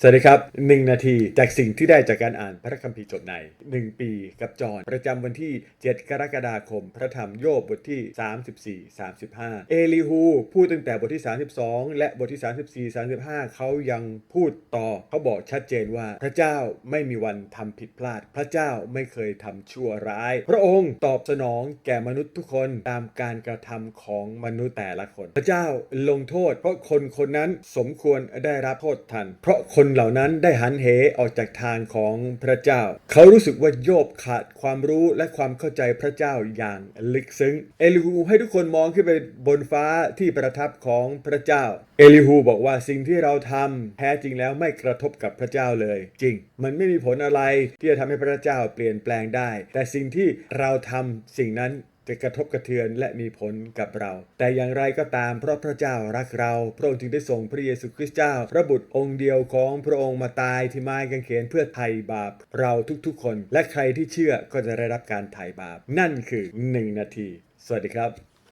สวัสดีครับ 1 นาทีจากสิ่งที่ได้จากการอ่านพระคัมภีร์จบใน 1 ปีกับจอนประจำวันที่ 7 กรกฎาคม พระธรรมโยบบทที่ 34 35 เอลิฮูพูดตั้งแต่บทที่ 32 และบทที่ 34 35 เขายังพูดต่อเขาบอกชัดเจนว่าพระเจ้าไม่มีวันทำผิดพลาด พระเจ้าไม่เคยทำชั่วร้าย พระองค์ตอบสนองแก่มนุษย์ทุกคนตามการกระทำของมนุษย์แต่ละคน พระเจ้าลงโทษ เพราะคนคนนั้นสมควรได้รับโทษทัน เพราะคนเหล่านั้นได้หันเหออกจากทางของพระเจ้า เขารู้สึกว่าโยบขาดความรู้และความเข้าใจพระเจ้าอย่างลึกซึ้ง เอลิฮูให้ทุกคนมองขึ้นไปบนฟ้าที่ประทับของพระเจ้า เอลิฮูบอกว่าสิ่งที่เราทำแท้จริงแล้วไม่กระทบกับพระเจ้าเลย จริง มันไม่มีผลอะไรที่จะทำให้พระเจ้าเปลี่ยนแปลงได้ แต่สิ่งที่เราทำสิ่งนั้น จะกระทบกระเทือนและมีผลกับเรา แต่อย่างไรก็ตามเพราะพระเจ้ารักเรา พระองค์จึงได้ส่งพระเยซูคริสต์เจ้า พระบุตรองค์เดียวของพระองค์มาตายที่ไม้กางเขนเพื่อไถ่บาป เราทุกๆคน และใครที่เชื่อก็จะได้รับการไถ่บาป นั่นคือ 1 นาที สวัสดีครับ